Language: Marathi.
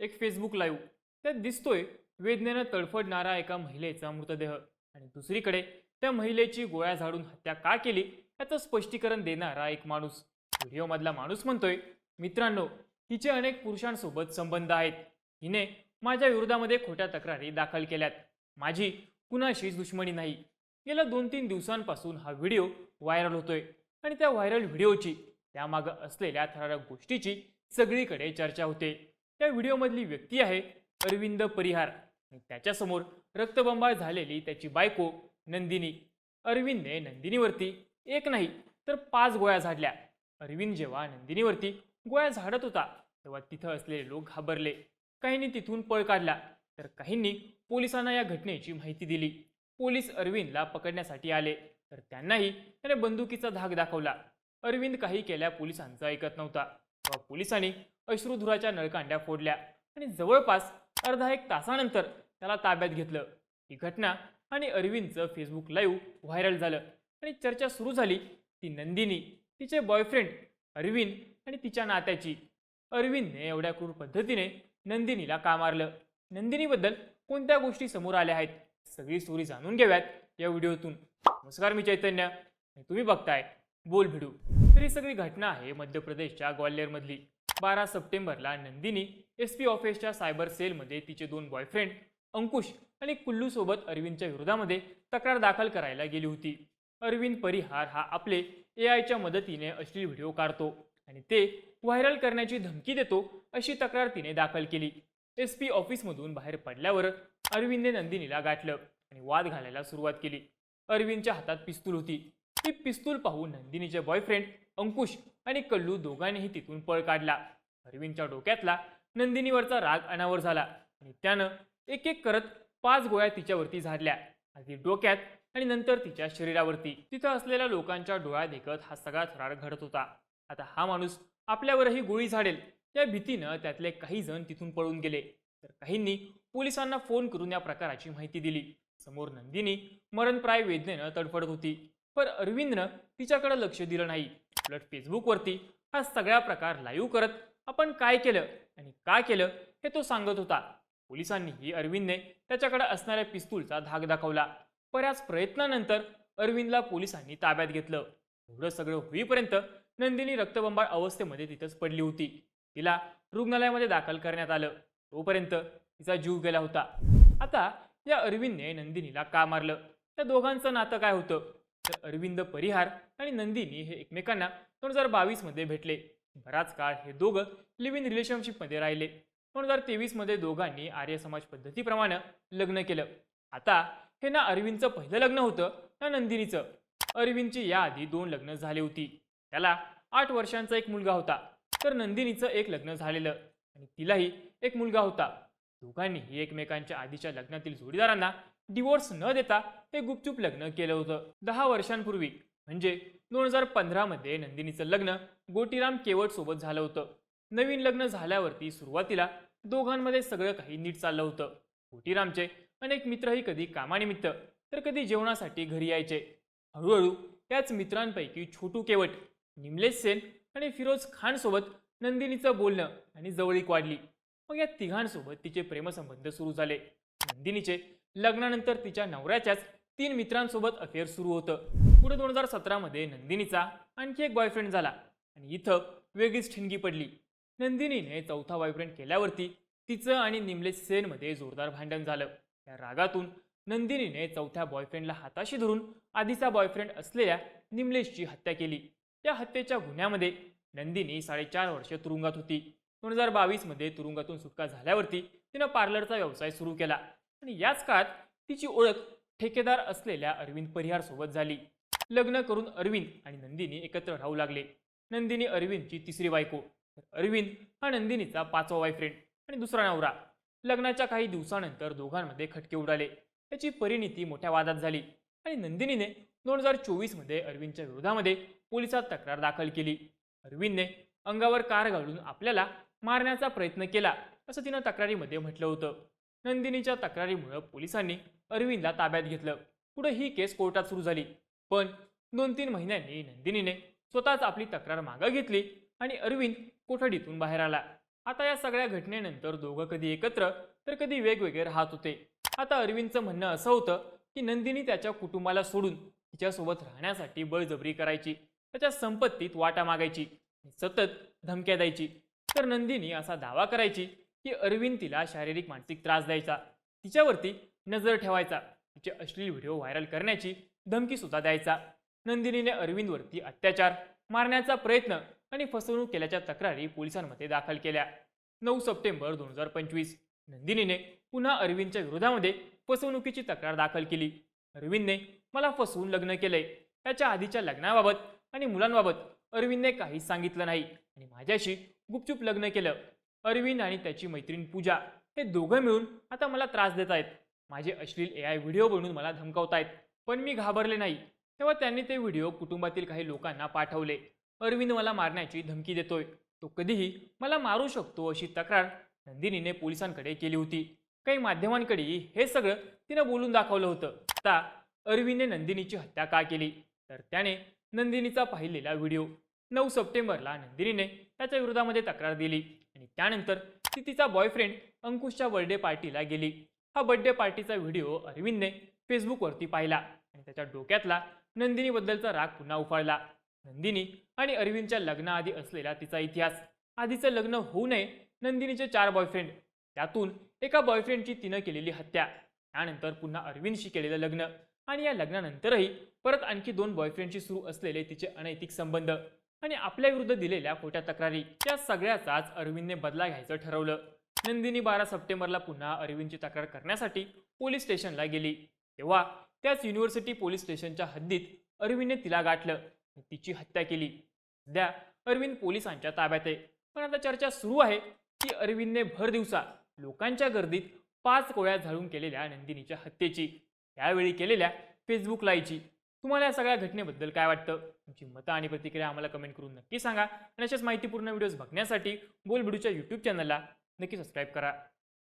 एक फेसबुक लाईव्ह त्यात दिसतोय वेदनेनं तडफडणारा एका महिलेचा मृतदेह. आणि दुसरीकडे त्या महिलेची गोळ्या झाडून हत्या का केली याचं स्पष्टीकरण देणारा एक माणूस. व्हिडिओमधला माणूस म्हणतोय मित्रांनो हिचे अनेक पुरुषांसोबत संबंध आहेत. हिने माझ्या विरोधामध्ये खोट्या तक्रारी दाखल केल्यात. माझी कुणाशीच दुश्मनी नाही. गेल्या दोन तीन दिवसांपासून हा व्हिडिओ व्हायरल होतोय. आणि त्या व्हायरल व्हिडिओची त्यामागं असलेल्या थरारक गोष्टीची सगळीकडे चर्चा होते. त्या व्हिडिओमधली व्यक्ती आहे अरविंद परिहार. त्याच्यासमोर रक्तबंबाळ झालेली त्याची बायको नंदिनी. अरविंदने नंदिनीवरती एक नाही तर पाच गोळ्या झाडल्या. अरविंद जेव्हा नंदिनीवरती गोळ्या झाडत होता तेव्हा तिथं असलेले लोक घाबरले. काहींनी तिथून पळ काढला तर काहींनी पोलिसांना या घटनेची माहिती दिली. पोलीस अरविंदला पकडण्यासाठी आले तर त्यांनाही त्याने बंदुकीचा धाक दाखवला. अरविंद काही केल्या पोलिसांचं ऐकत नव्हता. तेव्हा पोलिसांनी अश्रुधुराच्या नळकांड्या फोडल्या आणि जवळपास अर्धा एक तासानंतर त्याला ताब्यात घेतलं. ही घटना आणि अरविंदचं फेसबुक लाईव्ह व्हायरल झालं आणि चर्चा सुरू झाली ती नंदिनी तिचे बॉयफ्रेंड अरविंद आणि तिच्या नात्याची. अरविंदने एवढ्या क्रूर पद्धतीने नंदिनीला का मारलं? नंदिनीबद्दल कोणत्या गोष्टी समोर आल्या आहेत? सगळी स्टोरी जाणून घेऊयात या व्हिडिओतून. नमस्कार मी चैतन्य तुम्ही बघताय बोल भिडू तर ही सगळी घटना आहे मध्य प्रदेशच्या ग्वाल्हेरमधली. बारा सप्टेंबरला नंदिनी एस पी ऑफिसच्या सायबर सेलमध्ये तिचे दोन बॉयफ्रेंड अंकुश आणि कुल्लूसोबत अरविंदच्या विरोधामध्ये तक्रार दाखल करायला गेली होती. अरविंद परिहार हा आपले ए आयच्या मदतीने अश्लील व्हिडिओ काढतो आणि ते व्हायरल करण्याची धमकी देतो अशी तक्रार तिने दाखल केली. एस पी ऑफिसमधून बाहेर पडल्यावर अरविंदने नंदिनीला गाठलं आणि वाद घालायला सुरुवात केली. अरविंदच्या हातात पिस्तूल होती. ती पिस्तूल पाहून नंदिनीचे बॉयफ्रेंड अंकुश आणि कल्लू दोघांनीही तिथून पळ काढला. अरविंदच्या डोक्यातला नंदिनीवरचा राग अनावर झाला आणि त्यानं एक एक करत पाच गोळ्या तिच्यावरती झाडल्या. आधी डोक्यात आणि नंतर तिच्या शरीरावरती. तिथं असलेल्या लोकांच्या डोळ्या देखत हा सगळा थरार घडत होता. आता हा माणूस आपल्यावरही गोळी झाडेल या भीतीनं त्यातले काही जण तिथून पळून गेले. तर काहींनी पोलिसांना फोन करून या प्रकाराची माहिती दिली. समोर नंदिनी मरणप्राय वेदनेनं तडफडत होती. पण अरविंदनं तिच्याकडे लक्ष दिलं नाही. उलट फेसबुकवरती हा सगळा प्रकार लाईव्ह करत आपण काय केलं आणि का केलं हे तो सांगत होता. पोलिसांनीही अरविंदने त्याच्याकडे असणाऱ्या पिस्तूलचा धाक दाखवला. बऱ्याच प्रयत्नानंतर अरविंदला पोलिसांनी ताब्यात घेतलं. एवढं सगळं होईपर्यंत नंदिनी रक्तबंबाळ अवस्थेमध्ये तिथंच पडली होती. तिला रुग्णालयामध्ये दाखल करण्यात आलं. तोपर्यंत तिचा जीव गेला होता. आता या अरविंदने नंदिनीला का मारलं? त्या दोघांचं नातं काय होतं? तर अरविंद परिहार आणि नंदिनी हे एकमेकांना दोन हजार बावीसमध्ये भेटले. बराच काळ हे दोघं लिव्ह इन रिलेशनशिपमध्ये राहिले. दोन हजार तेवीसमध्ये दोघांनी आर्य समाज पद्धतीप्रमाणे लग्न केलं. आता हे ना अरविंदचं पहिलं लग्न होतं ना नंदिनीचं. अरविंदची याआधी दोन लग्न झाली होती. त्याला आठ वर्षांचा एक मुलगा होता. तर नंदिनीचं एक लग्न झालेलं आणि तिलाही एक मुलगा होता. दोघांनीही एकमेकांच्या आधीच्या लग्नातील जोडीदारांना डिवोर्स न देता हे गुपचूप लग्न केलं होतं. दहा वर्षांपूर्वी म्हणजे दोन हजार पंधरामध्ये नंदिनीचं लग्न गोटीराम केवट सोबत झालं होतं. नवीन लग्न झाल्यावरती सुरुवातीला दोघांमध्ये सगळं काही नीट चाललं होतं. गोटीरामचे अनेक मित्रही कधी कामानिमित्त तर कधी जेवणासाठी घरी यायचे. हळूहळू याच मित्रांपैकी छोटू केवट निमलेश सेन आणि फिरोज खानसोबत नंदिनीचं बोलणं आणि जवळीक वाढली. मग या तिघांसोबत तिचे प्रेमसंबंध सुरू झाले. नंदिनीचे लग्नानंतर तिच्या नवऱ्याच्याच तीन मित्रांसोबत अफेअर सुरू होतं. पुढे दोन हजार सतरामध्ये नंदिनीचा आणखी एक बॉयफ्रेंड झाला आणि इथं वेगळीच ठिणगी पडली. नंदिनीने चौथा बॉयफ्रेंड केल्यावरती तिचं आणि निमलेश सेनमध्ये जोरदार भांडण झालं. त्या रागातून नंदिनीने चौथ्या बॉयफ्रेंडला हाताशी धरून आधीचा बॉयफ्रेंड असलेल्या निमलेशची हत्या केली. त्या हत्येच्या गुन्ह्यामध्ये नंदिनी साडेचार वर्ष तुरुंगात होती. दोन हजार बावीसमध्ये तुरुंगातून सुटका झाल्यावरती तिनं पार्लरचा व्यवसाय सुरू केला. आणि याच काळात तिची ओळख ठेकेदार असलेल्या अरविंद परिहार सोबत झाली. लग्न करून अरविंद आणि नंदिनी एकत्र राहू लागले. नंदिनी अरविंदची तिसरी बायको तर अरविंद हा नंदिनीचा पाचवा बॉयफ्रेंड आणि दुसरा नवरा. लग्नाच्या काही दिवसानंतर दोघांमध्ये खटके उडाले. त्याची परिणिती मोठ्या वादात झाली आणि नंदिनीने दोन हजार चोवीसमध्ये अरविंदच्या विरोधामध्ये पोलिसात तक्रार दाखल केली. अरविंदने अंगावर कार घालून आपल्याला मारण्याचा प्रयत्न केला असं तिनं तक्रारीमध्ये म्हटलं होतं. नंदिनीच्या तक्रारीमुळं पोलिसांनी अरविंदला ताब्यात घेतलं. पुढे ही केस कोर्टात सुरू झाली. पण दोन तीन महिन्यांनी नंदिनीने स्वतःच आपली तक्रार मागं घेतली आणि अरविंद कोठडीतून बाहेर आला. आता या सगळ्या घटनेनंतर दोघं कधी एकत्र तर कधी वेगवेगळे राहत होते. आता अरविंदचं म्हणणं असं होतं की नंदिनी त्याच्या कुटुंबाला सोडून तिच्यासोबत राहण्यासाठी बळजबरी करायची त्याच्या संपत्तीत वाटा मागायची सतत धमक्या द्यायची. तर नंदिनी असा दावा करायची की अरविंद तिला शारीरिक मानसिक त्रास द्यायचा. तिच्यावरती नजर ठेवायचा. तिचे अश्लील व्हिडिओ व्हायरल करण्याची धमकी सुद्धा द्यायचा. नंदिनीने अरविंदवरती अत्याचार मारण्याचा प्रयत्न आणि फसवणूक केल्याच्या तक्रारी पोलिसांमध्ये दाखल केल्या. नऊ सप्टेंबर दोन हजार पंचवीस नंदिनीने पुन्हा अरविंदच्या विरोधामध्ये फसवणुकीची तक्रार दाखल केली. अरविंदने मला फसवून लग्न केलंय. त्याच्या आधीच्या लग्नाबाबत आणि मुलांबाबत अरविंदने काहीच सांगितलं नाही आणि माझ्याशी गुपचूप लग्न केलं. अरविंद आणि त्याची मैत्रीण पूजा. हे दोघं मिळून आता मला त्रास देत आहेत माझे अश्लील ए आय व्हिडिओ बनवून मला धमकावतायत. पण मी घाबरले नाही. तेव्हा त्यांनी ते व्हिडिओ कुटुंबातील काही लोकांना पाठवले. अरविंद मला मारण्याची धमकी देतोय. तो कधीही मला मारू शकतो अशी तक्रार नंदिनीने पोलिसांकडे केली होती. काही माध्यमांकडेही हे सगळं तिनं बोलून दाखवलं होतं. आता अरविंदने नंदिनीची हत्या का केली? तर त्याने नंदिनीचा पाहिलेला व्हिडिओ. नऊ सप्टेंबरला नंदिनीने त्याच्या विरोधामध्ये तक्रार दिली. आणि त्यानंतर ती तिचा बॉयफ्रेंड अंकुशच्या बर्थडे पार्टीला गेली. हा बर्थडे पार्टीचा व्हिडिओ अरविंदने फेसबुकवरती पाहिला आणि त्याच्या डोक्यातला नंदिनीबद्दलचा राग पुन्हा उफाळला. नंदिनी आणि अरविंदच्या लग्नाआधी असलेला तिचा इतिहास. आधीचं लग्न होऊ नये नंदिनीचे चार बॉयफ्रेंड त्यातून एका बॉयफ्रेंडची तिनं केलेली हत्या. त्यानंतर पुन्हा अरविंदशी केलेलं लग्न. आणि या लग्नानंतरही परत आणखी दोन बॉयफ्रेंडशी सुरू असलेले तिचे अनैतिक संबंध. आणि आपल्या विरुद्ध दिलेल्या खोट्या तक्रारी त्या सगळ्याचाच अरविंदने बदला घ्यायचं ठरवलं. नंदिनी बारा सप्टेंबरला पुन्हा अरविंदची तक्रार करण्यासाठी पोलीस स्टेशनला गेली. तेव्हा त्याच युनिव्हर्सिटी पोलीस स्टेशनच्या हद्दीत अरविंदने तिला गाठलं आणि तिची हत्या केली. सध्या अरविंद पोलिसांच्या ताब्यात आहे. पण आता चर्चा सुरू आहे की अरविंदने भर दिवसा लोकांच्या गर्दीत पाच कोळ्या झाडून केलेल्या नंदिनीच्या हत्येची त्यावेळी केलेल्या फेसबुक लाईची तुम्हाला या सगळ्या घटनेबद्दल काय वाटतं? तुमची मतं आणि प्रतिक्रिया आम्हाला कमेंट करून नक्की सांगा. आणि अशाच माहितीपूर्ण व्हिडिओज बघण्यासाठी बोलबिडूच्या यूट्यूब चॅनलला नक्की सबस्क्राईब करा.